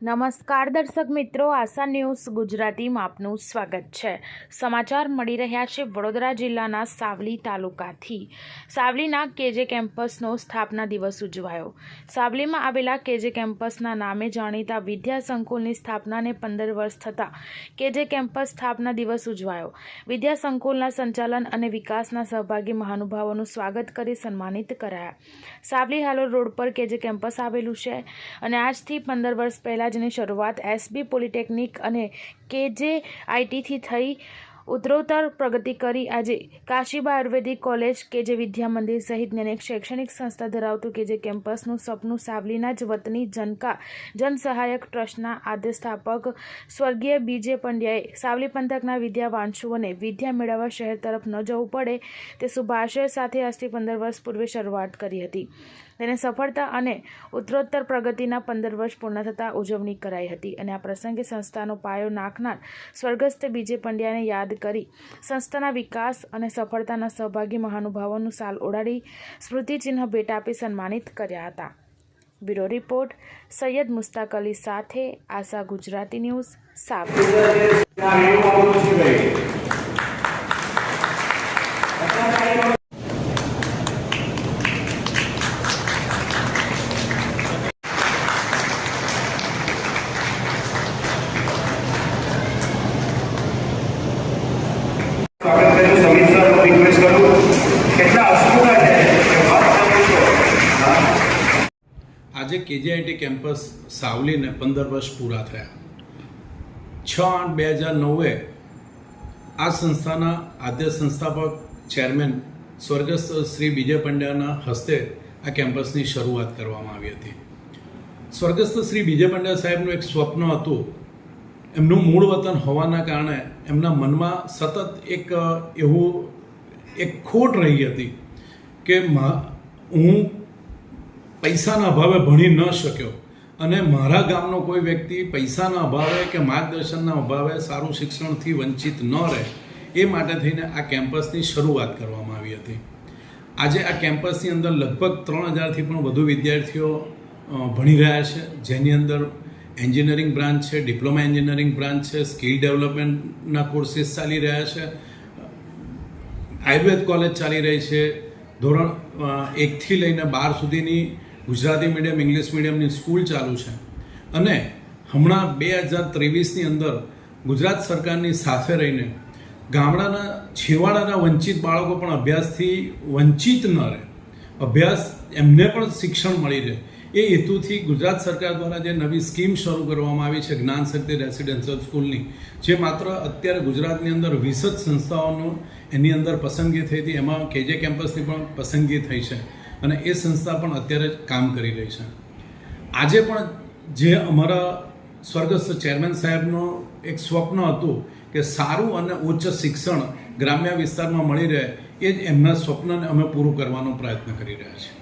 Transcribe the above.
નમસ્કાર દર્શક મિત્રો, આશા ન્યૂઝ ગુજરાતીમાં આપનું સ્વાગત છે. સમાચાર મળી રહ્યા છે વડોદરા જિલ્લાના સાવલી તાલુકાથી. સાવલીના કેજે કેમ્પસનો સ્થાપના દિવસ ઉજવાયો. સાવલીમાં આવેલા કેજે કેમ્પસના નામે જાણીતા વિદ્યા સંકુલની સ્થાપનાને પંદર વર્ષ થતાં કેજે કેમ્પસ સ્થાપના દિવસ ઉજવાયો. વિદ્યા સંકુલના સંચાલન અને વિકાસના સહભાગી મહાનુભાવોનું સ્વાગત કરી સન્માનિત કરાયા. સાવલી હાલોલ રોડ પર કેજે કેમ્પસ આવેલું છે અને આજથી પંદર વર્ષ પહેલાં જેની શરૂઆત એસબી પોલિટેકનિક અને કેજે આઈટીથી થઈ ઉત્તરોત્તર પ્રગતિ કરી. આજે કાશીબા આયુર્વેદિક કોલેજ કેજે વિદ્યા મંદિર સહિતની અનેક શૈક્ષણિક સંસ્થા ધરાવતું કે જે કેમ્પસનું સપનું સાવલીના જ વતની જનકા જનસહાયક ટ્રસ્ટના આદ્ય સ્થાપક સ્વર્ગીય બીજે પંડ્યાએ સાવલી પંથકના વિદ્યાવાંશુઓને વિદ્યા મેળવવા શહેર તરફ ન જવું પડે તે શુભાશય સાથે આજથી પંદર વર્ષ પૂર્વે શરૂઆત કરી હતી. તેને સફળતા અને ઉત્તરોત્તર પ્રગતિના પંદર વર્ષ પૂર્ણ થતાં ઉજવણી કરાઈ હતી અને આ પ્રસંગે સંસ્થાનો પાયો નાખનાર સ્વર્ગસ્થ બીજે પંડ્યાને યાદ કરી સંસ્થાના વિકાસ અને સફળતાના સહભાગી મહાનુભાવોનું સાલ ઓડાડી સ્મૃતિચિહ્ન ભેટ આપી સન્માનિત કર્યા હતા. બ્યુરો રિપોર્ટ, સૈયદ મુસ્તાક અલી સાથે આશા ગુજરાતી ન્યૂઝ સાવલી સ્વાગત કર્યું સમીર સર હું રિક્વેસ્ટ કરું કેટલા અસ્પૃતા છે એ વાત કરું છું હા આજે કેજીઆઈટી કેમ્પસ સાવલીને પંદર વર્ષ પૂરા થયા. છ આઠ બે હજાર નવે આ સંસ્થાના આદ્ય સંસ્થાપક ચેરમેન સ્વર્ગસ્થ શ્રી વિજય પંડ્યાના હસ્તે આ કેમ્પસની શરૂઆત કરવામાં આવી હતી. સ્વર્ગસ્થ શ્રી વિજય પંડ્યા સાહેબનું એક સ્વપ્ન હતું. એમનું મૂળ વતન હોવાના કારણે એમના મનમાં સતત એક, એવું એક ખોટ રહી હતી કે હું પૈસાના અભાવે ભણી ન શક્યો. અને મારા ગામનો કોઈ વ્યક્તિ પૈસાના અભાવે કે માર્ગદર્શનના અભાવે સારું શિક્ષણથી વંચિત ન રહે, એ માટે થઈને આ કેમ્પસની શરૂઆત કરવામાં આવી હતી. આજે આ કેમ્પસની અંદર લગભગ ત્રણ હજારથી પણ વધુ વિદ્યાર્થીઓ ભણી રહ્યા છે. જેની અંદર એન્જિનિયરિંગ બ્રાન્ચ છે, ડિપ્લોમા એન્જિનિયરિંગ બ્રાન્ચ છે, સ્કિલ ડેવલપમેન્ટના કોર્સીસ ચાલી રહ્યા છે. આયુર્વેદ કોલેજ ચાલી રહી છે. ધોરણ એકથી લઈને બાર સુધીની ગુજરાતી મીડિયમ ઇંગ્લિશ મીડિયમની સ્કૂલ ચાલુ છે. અને હમણાં બે હજાર ત્રેવીસની અંદર ગુજરાત સરકારની સાથે રહીને ગામડાના, છેવાડાના વંચિત બાળકો પણ અભ્યાસથી વંચિત ન રહે. અભ્યાસ એમને પણ શિક્ષણ મળી રહે. એ હેતુથી ગુજરાત સરકાર દ્વારા જે નવી સ્કીમ શરૂ કરવામાં આવી છે, જ્ઞાન શક્તિ રેસિડેન્શિયલ સ્કૂલની, જે માત્ર અત્યારે ગુજરાતની અંદર વીસ જ સંસ્થાઓનું એની અંદર પસંદગી થઈ હતી, એમાં કેજે કેમ્પસની પણ પસંદગી થઈ છે. અને એ સંસ્થા પણ અત્યારે કામ કરી રહી છે. આજે પણ જે અમારા સ્વર્ગસ્થ ચેરમેન સાહેબનું એક સ્વપ્ન હતું કે સારું અને ઉચ્ચ શિક્ષણ ગ્રામ્ય વિસ્તારમાં મળી રહે, એ જ એમના સ્વપ્નને અમે પૂરું કરવાનો પ્રયત્ન કરી રહ્યા છીએ.